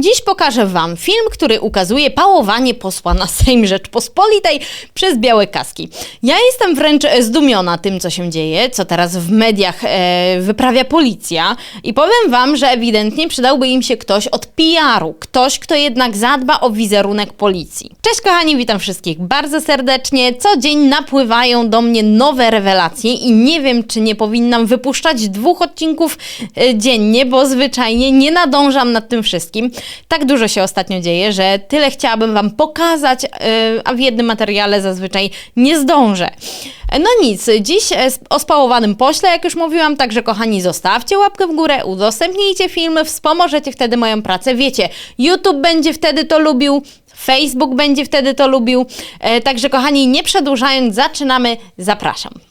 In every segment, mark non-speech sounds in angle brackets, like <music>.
Dziś pokażę Wam film, który ukazuje pałowanie posła na Sejm Rzeczpospolitej przez białe kaski. Ja jestem wręcz e, zdumiona tym, co się dzieje, co teraz w mediach e, wyprawia policja i powiem Wam, że ewidentnie przydałby im się ktoś od PR-u, ktoś, kto jednak zadba o wizerunek policji. Cześć kochani, witam wszystkich bardzo serdecznie. Co dzień napływają do mnie nowe rewelacje i nie wiem, czy nie powinnam wypuszczać dwóch odcinków e, dziennie, bo zwyczajnie nie nadążam nad tym wszystkim. Tak dużo się ostatnio dzieje, że tyle chciałabym Wam pokazać, e, a w jednym materiale zazwyczaj nie zdążę. No nic, dziś e, o spałowanym pośle, jak już mówiłam, także kochani, zostawcie łapkę w górę, udostępnijcie filmy, wspomożecie wtedy moją pracę. Wiecie, YouTube będzie wtedy to lubił, Facebook będzie wtedy to lubił. E, Także kochani, nie przedłużając, zaczynamy. Zapraszam.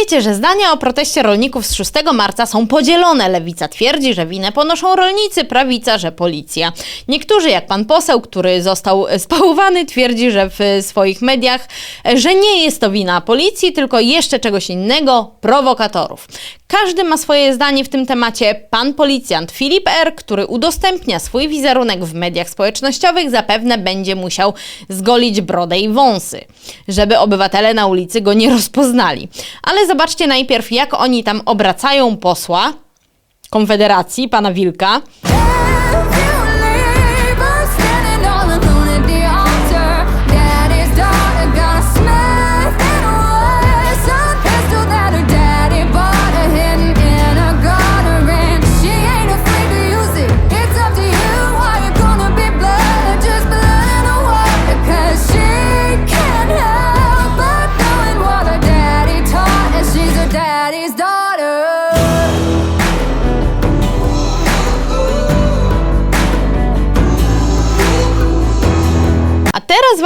Wiecie, że zdania o proteście rolników z 6 marca są podzielone. Lewica twierdzi, że winę ponoszą rolnicy, prawica, że policja. Niektórzy, jak pan poseł, który został <laughs> spałowany, twierdzi, że w swoich mediach, że nie jest to wina policji, tylko jeszcze czegoś innego prowokatorów. Każdy ma swoje zdanie w tym temacie. Pan policjant Filip R., który udostępnia swój wizerunek w mediach społecznościowych, zapewne będzie musiał zgolić brodę i wąsy, żeby obywatele na ulicy go nie <laughs> rozpoznali. Ale zobaczcie najpierw, jak oni tam obracają posła Konfederacji, pana Wilka.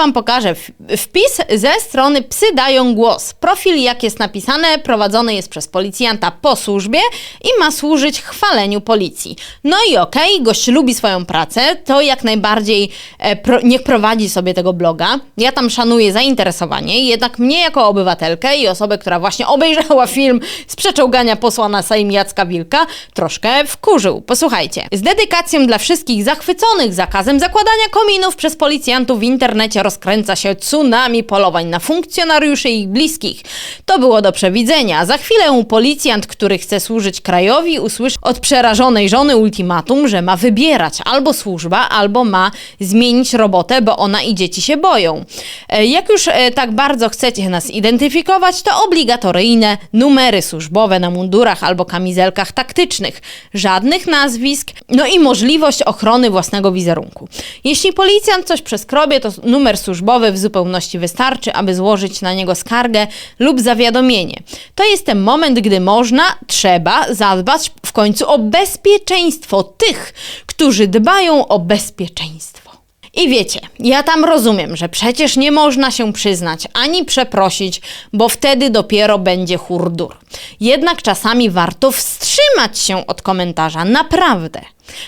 Wam pokażę wpis ze strony Psy dają głos. Profil, jak jest napisane, prowadzony jest przez policjanta po służbie i ma służyć chwaleniu policji. No i okej, gość lubi swoją pracę, to jak najbardziej e, pro, niech prowadzi sobie tego bloga. Ja tam szanuję zainteresowanie, jednak mnie jako obywatelkę i osobę, która właśnie obejrzała <laughs> film z przeczołgania posła na Sejm Jacka Wilka, troszkę wkurzył. Posłuchajcie. Z dedykacją dla wszystkich zachwyconych zakazem zakładania kominów przez policjantów w internecie rozkręca się tsunami polowań na funkcjonariuszy i ich bliskich. To było do przewidzenia. Za chwilę policjant, który chce służyć krajowi, usłyszy od przerażonej żony ultimatum, że ma wybierać albo służba, albo ma zmienić robotę, bo ona i dzieci się boją. E, Jak już e, tak bardzo chcecie nas identyfikować, to obligatoryjne numery służbowe na mundurach albo kamizelkach taktycznych. Żadnych nazwisk, no i możliwość ochrony własnego wizerunku. Jeśli policjant coś przeskrobie, to numer służbowy w zupełności wystarczy, aby złożyć na niego skargę lub zawiadomienie. To jest ten moment, gdy można, trzeba zadbać w końcu o bezpieczeństwo tych, którzy dbają o bezpieczeństwo. I wiecie, ja tam rozumiem, że przecież nie można się przyznać ani przeprosić, bo wtedy dopiero będzie hurdur. Jednak czasami warto wstrzymać się od komentarza, naprawdę.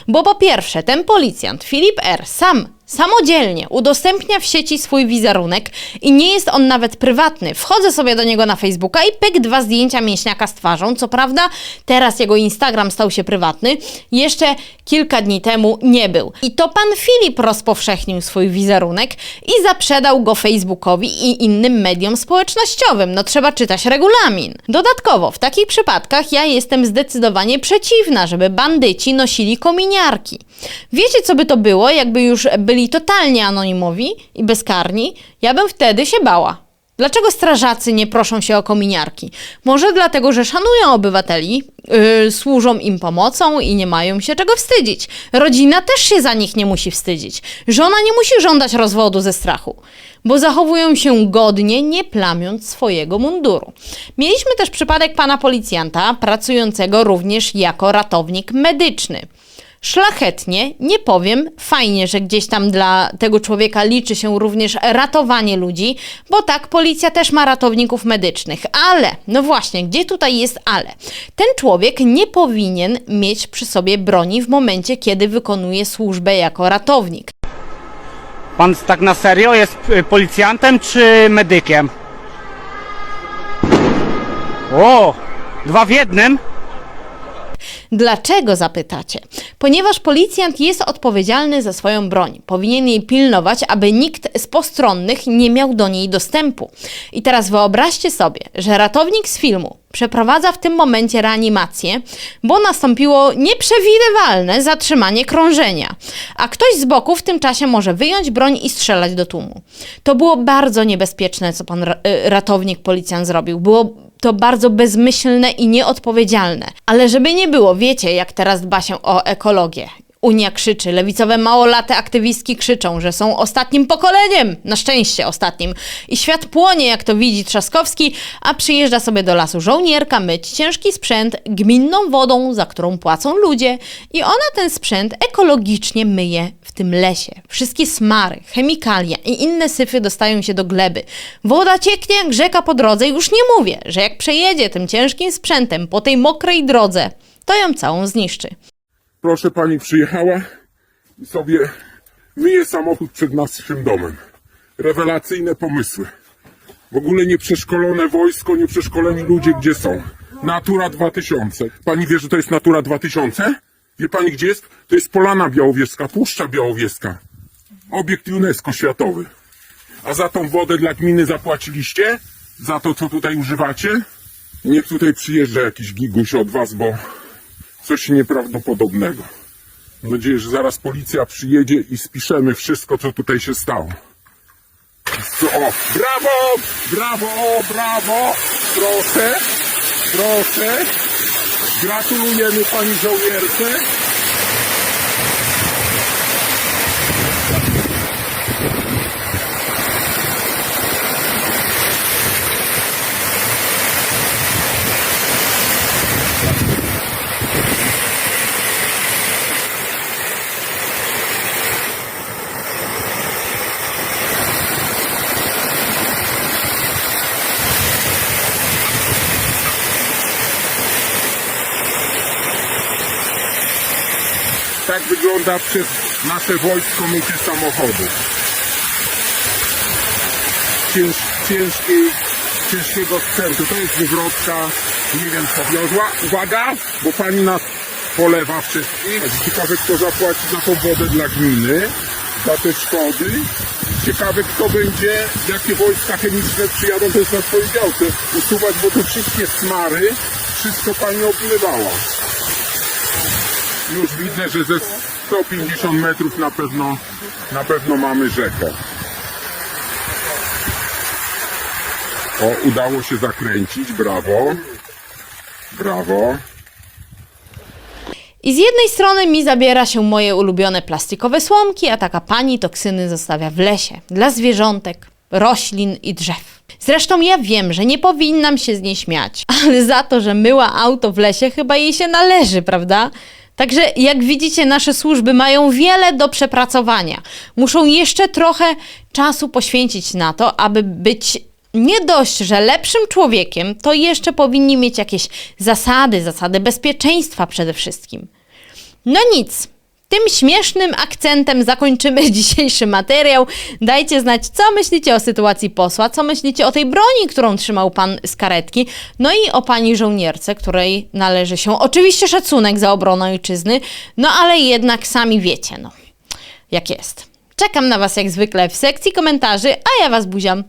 Bo po pierwsze, ten policjant, Filip R., sam samodzielnie udostępnia w sieci swój wizerunek i nie jest on nawet prywatny. Wchodzę sobie do niego na Facebooka i pyk dwa zdjęcia mięśniaka z twarzą. Co prawda, teraz jego Instagram stał się prywatny, jeszcze kilka dni temu nie był. I to pan Filip rozpowszechnił swój wizerunek i zaprzedał go Facebookowi i innym mediom społecznościowym. No trzeba czytać regulamin. Dodatkowo, w takich przypadkach ja jestem zdecydowanie przeciwna, żeby bandyci nosili kominiarki. Wiecie, co by to było, jakby już byli totalnie anonimowi i bezkarni? Ja bym wtedy się bała. Dlaczego strażacy nie proszą się o kominiarki? Może dlatego, że szanują obywateli, yy, służą im pomocą i nie mają się czego wstydzić. Rodzina też się za nich nie musi wstydzić. Żona nie musi żądać rozwodu ze strachu, bo zachowują się godnie, nie plamiąc swojego munduru. Mieliśmy też przypadek pana policjanta, pracującego również jako ratownik medyczny. Szlachetnie, nie powiem, fajnie, że gdzieś tam dla tego człowieka liczy się również ratowanie ludzi, bo tak, policja też ma ratowników medycznych, ale, no właśnie, gdzie tutaj jest ale? Ten człowiek nie powinien mieć przy sobie broni w momencie, kiedy wykonuje służbę jako ratownik. Pan tak na serio jest y, policjantem czy medykiem? O! Dwa w jednym? Dlaczego zapytacie? Ponieważ policjant jest odpowiedzialny za swoją broń. Powinien jej pilnować, aby nikt z postronnych nie miał do niej dostępu. I teraz wyobraźcie sobie, że ratownik z filmu przeprowadza w tym momencie reanimację, bo nastąpiło nieprzewidywalne zatrzymanie krążenia, a ktoś z boku w tym czasie może wyjąć broń i strzelać do tłumu. To było bardzo niebezpieczne, co pan y, ratownik policjant zrobił. Było to bardzo bezmyślne i nieodpowiedzialne. Ale żeby nie było, wiecie, jak teraz dba się o ekologię. Unia krzyczy, lewicowe małolate aktywistki krzyczą, że są ostatnim pokoleniem, na szczęście ostatnim. I świat płonie, jak to widzi Trzaskowski, a przyjeżdża sobie do lasu żołnierka myć ciężki sprzęt gminną wodą, za którą płacą ludzie. I ona ten sprzęt ekologicznie myje w tym lesie. Wszystkie smary, chemikalia i inne syfy dostają się do gleby. Woda cieknie jak rzeka po drodze, już nie mówię, że jak przejedzie tym ciężkim sprzętem po tej mokrej drodze, to ją całą zniszczy. Proszę pani przyjechała i sobie myje samochód przed naszym domem. Rewelacyjne pomysły. W ogóle nieprzeszkolone wojsko, nieprzeszkoleni ludzie gdzie są. Natura 2000. Pani wie, że to jest Natura 2000? Wie pani gdzie jest? To jest Polana Białowieska, Puszcza Białowieska. Obiekt UNESCO światowy. A za tą wodę dla gminy zapłaciliście? Za to, co tutaj używacie? Niech tutaj przyjeżdża jakiś giguś od was, bo coś nieprawdopodobnego. Mam nadzieję, że zaraz policja przyjedzie i spiszemy wszystko, co tutaj się stało. Co- O, brawo, brawo, brawo, proszę, proszę. Gratulujemy pani żołnierce. Tak wygląda przez nasze wojsko mycie samochodu. Cięż, ciężkiego sprzętu. To jest wywrotka, nie wiem co wiozła. Uwaga, bo pani nas polewa wszystkich. Ciekawe kto zapłaci za tą wodę dla gminy, za te szkody. Ciekawe kto będzie, jakie wojska chemiczne przyjadą, to jest na swojej działce usuwać, bo te wszystkie smary, wszystko pani oblewała. Już widzę, że ze 150 metrów na pewno, na pewno mamy rzekę. O, udało się zakręcić, brawo. Brawo. I z jednej strony mi zabiera się moje ulubione plastikowe słomki, a taka pani toksyny zostawia w lesie dla zwierzątek, roślin i drzew. Zresztą ja wiem, że nie powinnam się z niej śmiać, <laughs> ale za to, że myła auto w lesie, chyba jej się należy, prawda? Także jak widzicie, nasze służby mają wiele do przepracowania. Muszą jeszcze trochę czasu poświęcić na to, aby być nie dość, że lepszym człowiekiem, to jeszcze powinni mieć jakieś zasady, zasady bezpieczeństwa przede wszystkim. No nic. Tym śmiesznym akcentem zakończymy <laughs> dzisiejszy materiał. Dajcie znać, co myślicie o sytuacji posła, co myślicie o tej broni, którą trzymał pan z karetki, no i o pani żołnierce, której należy się oczywiście szacunek za obronę ojczyzny, no ale jednak sami wiecie, no, jak jest. Czekam na was jak zwykle w sekcji komentarzy, a ja was buziam.